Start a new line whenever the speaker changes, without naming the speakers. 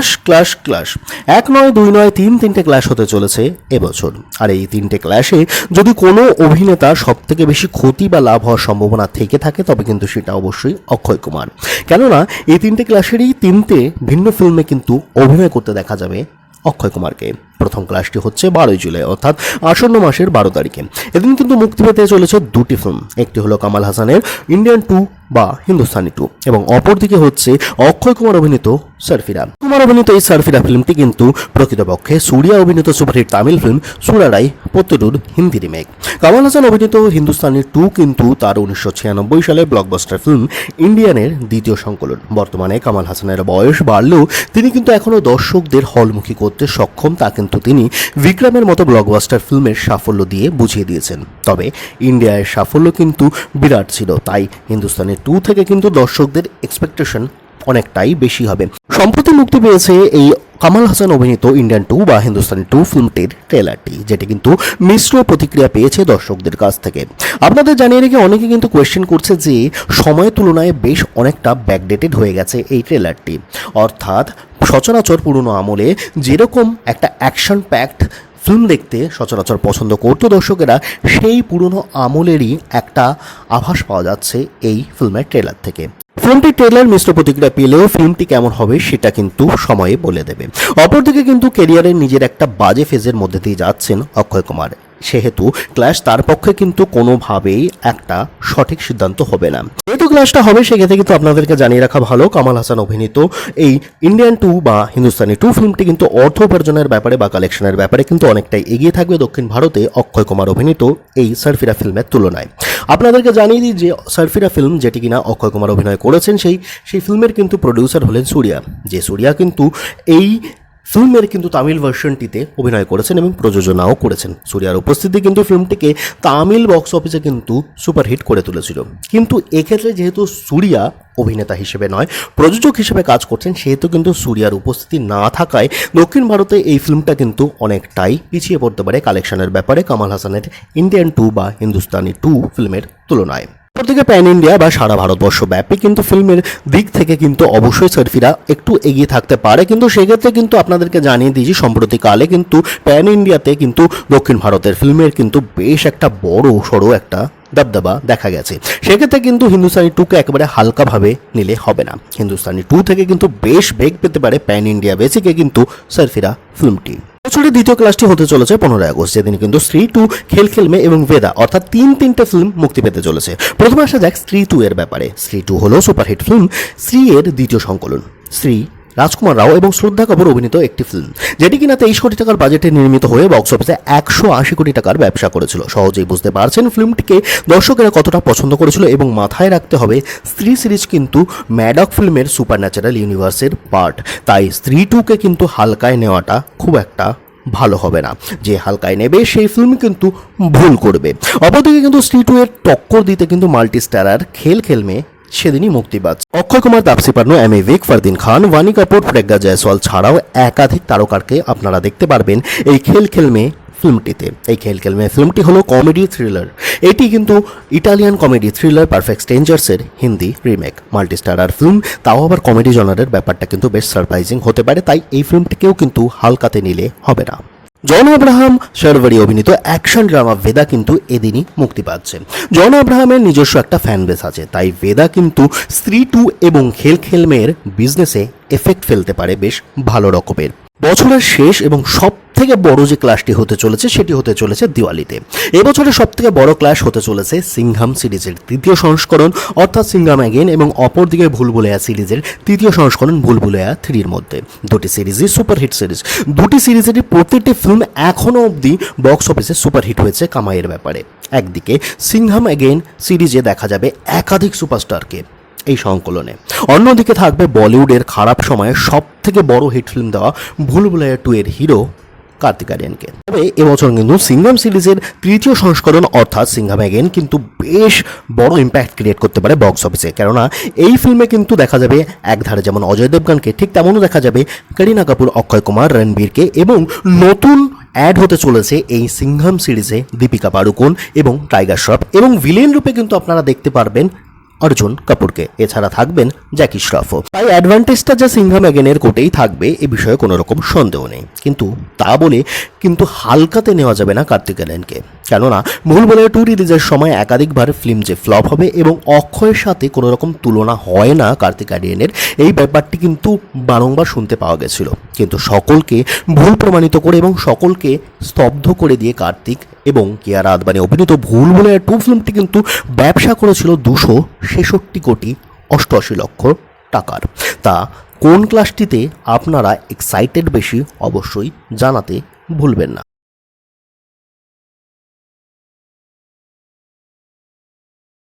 Class class class. এক নয়, দুই নয়, তিন তিনটে ক্লাস হতে চলেছে এবছর। আর এই তিনটে ক্লাসে যদি কোনো অভিনেতা সব থেকে বেশি ক্ষতি বা লাভ হওয়ার সম্ভাবনা থেকে থাকে, তবে কিন্তু সেটা অবশ্যই অক্ষয় কুমার। কেননা, এই তিনটে ক্লাসেরই তিনটে ভিন্ন ফিল্মে কিন্তু অভিনয় করতে দেখা যাবে অক্ষয় কুমারকে। প্রথম ক্লাসটি হচ্ছে বারোই জুলাই, অর্থাৎ আসন্ন মাসের বারো তারিখে। এদিন কিন্তু মুক্তি পেতে চলেছে দুটি ফিল্ম একটি হলো কামাল হাসানের ইন্ডিয়ান টু বা হিন্দুস্তানি টু এবং অপরদিকে হচ্ছে অক্ষয় কুমার অভিনীত সারফিরা। কুমার অভিনীত এই সারফিরা ফিল্মটি কিন্তু প্রকৃতপক্ষে সুরিয়া অভিনীত superhit Tamil film Soorarai Pottru Hindi remake Kamal Haasan অভিনীত হিন্দুস্তানি টু কিন্তু তার উনিশশো ছিয়ানব্বই সালে ব্লকবাস্টার ফিল্ম ইন্ডিয়ানের দ্বিতীয় সংকলন। বর্তমানে কামাল হাসানের বয়স বাড়লেও তিনি কিন্তু এখনও দর্শকদের হলমুখী করতে সক্ষম, তা কিন্তু তিনি বিক্রমের মতো ব্লকবাস্টার ফিল্মের সাফল্য দিয়ে বুঝিয়ে দিয়েছেন। তবে ইন্ডিয়ার সাফল্য কিন্তু বিরাট ছিল, তাই হিন্দুস্তানি টু থেকে কিন্তু দর্শকদের এক্সপেকটেশন অনেকটাই বেশি হবে। সম্প্রতি মুক্তি পেয়েছে এই কামাল হাসান অভিনীত ইন্ডিয়ান টু বা হিন্দুস্তানি টু ফিল্মটির ট্রেলারটি যেটি কিন্তু মিশ্র প্রতিক্রিয়া পেয়েছে দর্শকদের কাছ থেকে। আপনাদের জানিয়ে রেখে অনেকে কিন্তু কোয়েশ্চেন করছে যে, সময়ের তুলনায় বেশ অনেকটা ব্যাকডেটেড হয়ে গেছে এই ট্রেলারটি অর্থাৎ সচরাচর পুরনো আমলে যেরকম একটা অ্যাকশন প্যাকড ফিল্ম দেখতে সচরাচর পছন্দ করতো দর্শকেরা, সেই পুরনো আমলেরই একটা আভাস পাওয়া যাচ্ছে এই ফিল্মের ট্রেলার থেকে। ফিল্মটির ট্রেলার মিশ্র প্রতিক্রিয়া পেলেও ফিল্মটি কেমন হবে সেটা কিন্তু সময়ে বলে দেবে। অপরদিকে কিন্তু কেরিয়ারের নিজের একটা বাজে ফেজের মধ্যে দিয়ে যাচ্ছেন অক্ষয় কুমার। সেহেতু ক্লাস তার পক্ষে কিন্তু কোনোভাবেই একটা সঠিক সিদ্ধান্ত হবে না। যেহেতু ক্লাসটা হবে, সেক্ষেত্রে কিন্তু আপনাদেরকে জানিয়ে রাখা ভালো, কামাল হাসান অভিনীত এই ইন্ডিয়ান টু বা হিন্দুস্তানি টু ফিল্মটি কিন্তু অর্থ উপার্জনের ব্যাপারে বা কালেকশনের ব্যাপারে কিন্তু অনেকটাই এগিয়ে থাকবে দক্ষিণ ভারতে, অক্ষয় কুমার অভিনীত এই সারফিরা ফিল্মের তুলনায়। আপনাদেরকে জানিয়ে দিই যে সারফিরা ফিল্ম যেটি কিনা অক্ষয় কুমার অভিনয় করেছেন সেই সেই ফিল্মের কিন্তু প্রডিউসার হলেন সূর্যা। যে সূর্যা কিন্তু এই ফিল্মের কিন্তু তামিল ভার্সনটিতে অভিনয় করেছেন এবং প্রযোজনাও করেছেন। সূর্যার উপস্থিতি কিন্তু ফিল্মটিকে তামিল বক্স অফিসে কিন্তু সুপারহিট করে তুলেছিল। কিন্তু এক্ষেত্রে যেহেতু সূর্যা অভিনেতা হিসেবে নয়, প্রযোজক হিসেবে কাজ করছেন, সেহেতু কিন্তু সূর্যার উপস্থিতি না থাকায় দক্ষিণ ভারতে এই ফিল্মটা কিন্তু অনেকটাই পিছিয়ে পড়তে পারে কালেকশনের ব্যাপারে। কামাল হাসানের ইন্ডিয়ান টু বা হিন্দুস্তানি টু ফিল্মের তুলনায়। অপরদিকে প্যান ইন্ডিয়া বা সারা ভারতবর্ষ ব্যাপী কিন্তু ফিল্মের দিক থেকে কিন্তু অবশ্যই সার্ফিরা একটু এগিয়ে থাকতে পারে। কিন্তু সেক্ষেত্রে কিন্তু আপনাদেরকে জানিয়ে দিয়েছি, সম্প্রতিকালে কিন্তু প্যান ইন্ডিয়াতে কিন্তু দক্ষিণ ভারতের ফিল্মের কিন্তু বেশ একটা বড়, সড়ো একটা দাবদাবা দেখা গেছে। সেক্ষেত্রে কিন্তু হিন্দুস্তানি টুকে একেবারে হালকাভাবে নিলে হবে না। হিন্দুস্তানি টু থেকে কিন্তু বেশ বেগ পেতে পারে প্যান ইন্ডিয়া বেসিকে কিন্তু সার্ফিরা ফিল্মটি। বছরের দ্বিতীয় ক্লাসটি হতে চলেছে পনেরোই আগস্ট। যেদিন কিন্তু স্ত্রী টু, খেল খেলমে এবং বেদা অর্থাৎ তিন তিনটে ফিল্ম মুক্তি পেতে চলেছে। প্রথমে আসা যাক স্ত্রী টু এর ব্যাপারে। স্ত্রী টু হলো সুপারহিট ফিল্ম স্ত্রী এর দ্বিতীয় সংকলন। স্ত্রী রাজকুমার রাও এবং শ্রদ্ধা কাপুর অভিনীত একটি ফিল্ম যেটি কিনা তেইশ কোটি টাকার বাজেটে নির্মিত হয়ে বক্স অফিসে একশো আশি কোটি টাকার ব্যবসা করেছিল। সহজেই বুঝতে পারছেন ফিল্মটিকে দর্শকেরা কতটা পছন্দ করেছিল এবং মাথায় রাখতে হবে স্ত্রী সিরিজ কিন্তু ম্যাডক ফিল্মের সুপার ন্যাচারাল ইউনিভার্সের পার্ট তাই স্ত্রী টুকে কিন্তু হালকায় নেওয়াটা খুব একটা ভালো হবে না। যে হালকায় নেবে, সেই ফিল্ম কিন্তু ভুল করবে। অপরদিকে কিন্তু স্ত্রী টু এর টক্কর দিতে কিন্তু মাল্টি স্টারার খেল খেলমে সেদিনই মুক্তি পাচ্ছে। অক্ষয় কুমার, তাপসি পান্নু, এম এ ভিক, ফারদিন খান, ওয়ানি কাপুর, প্রজ্ঞা জয়সওয়াল ছাড়াও একাধিক তারকারকে আপনারা দেখতে পারবেন এই খেল খেলমে ফিল্মটিতে। এই খেল খেলমে ফিল্মটি হলো কমেডি থ্রিলার। এটি কিন্তু Italian comedy thriller perfect স্ট্রেঞ্জার্সের Hindi remake. Multi starrer film, তাও আবার কমেডি জনারের ব্যাপারটা কিন্তু বেশ সারপ্রাইজিং হতে পারে, তাই এই ফিল্মটিকেও কিন্তু হালকাতে নিলে হবে না। জন আব্রাহাম শারভারি অভিনীত অ্যাকশন ড্রামা ভেদা কিন্তু এদিনই মুক্তি পাচ্ছে। জন আব্রাহামের নিজস্ব একটা ফ্যান বেস আছে, তাই ভেদা কিন্তু স্ত্রী টু এবং খেল খেলমের বিজনেসে এফেক্ট ফেলতে পারে বেশ ভালো রকমের। বছরের শেষ এবং সব থেকে বড় যে ক্লাসটি হতে চলেছে, সেটি হতে চলেছে দিওয়ালিতে। এবছরের সব থেকে বড় ক্লাস হতে চলেছে সিংহাম সিরিজের তৃতীয় সংস্করণ, অর্থাৎ সিংহাম অ্যাগেন এবং অপরদিকে ভুলভুলেয়া সিরিজের তৃতীয় সংস্করণ ভুলভুলেয়া থ্রির মধ্যে। দুটি সিরিজই সুপারহিট সিরিজ দুটি সিরিজেরই প্রত্যেকটি ফিল্ম এখনও অবধি বক্স অফিসে সুপারহিট হয়েছে কামাইয়ের ব্যাপারে। একদিকে সিংহাম অ্যাগেন সিরিজে দেখা যাবে একাধিক সুপারস্টারকে এই সংকলনে। অন্যদিকে থাকবে বলিউডের খারাপ সময়ে সব থেকে বড় হিট ফিল্ম দেওয়া ভুলভুলাইয়া টু এর হিরো কার্তিক আরিয়ানকে তবে এবছর কিন্তু সিঙ্গাম সিরিজের তৃতীয় সংস্করণ অর্থাৎ সিঙ্গাম অ্যাগেন কিন্তু বেশ বড় ইম্প্যাক্ট ক্রিয়েট করতে পারে বক্স অফিসে কেননা এই ফিল্মে কিন্তু দেখা যাবে একধারে যেমন অজয় দেবগানকে, ঠিক তেমনও দেখা যাবে করিনা কাপুর, অক্ষয় কুমার, রণবীরকে এবং নতুন অ্যাড হতে চলেছে এই সিংহাম সিরিজে দীপিকা পাড়ুকোন এবং টাইগার শ্রফ। এবং ভিলেন রূপে কিন্তু আপনারা দেখতে পারবেন অর্জুন কাপুরকে। এছাড়া থাকবেন জ্যাকি শ্রফও তাই অ্যাডভান্টেজটা যা সিংহাম ম্যাগেনের কোটেই থাকবে, এ বিষয়ে কোনো রকম সন্দেহ নেই। কিন্তু তা বলে কিন্তু হালকাতে নেওয়া যাবে না কার্তিক আরিয়ানকে কেননা ভুল বলে টু রিলিজের সময় একাধিকবার ফিল্ম যে ফ্লপ হবে এবং অক্ষয়ের সাথে কোনো রকম তুলনা হয় না কার্তিক আরিয়ানের, এই ব্যাপারটি কিন্তু বারংবার শুনতে পাওয়া গেছিল। কিন্তু সকলকে ভুল প্রমাণিত করে এবং সকলকে স্তব্ধ করে দিয়ে কার্তিক এবং কিয়ারা আদবানি অভিনীত ভুল বলে টু ফিল্মটি কিন্তু ব্যবসা করেছিল দুশো ছেষট্টি কোটি অষ্টআশি লক্ষ টাকার। তা কোন ক্লাসটিতে আপনারা এক্সাইটেড বেশি অবশ্যই জানাতে ভুলবেন না।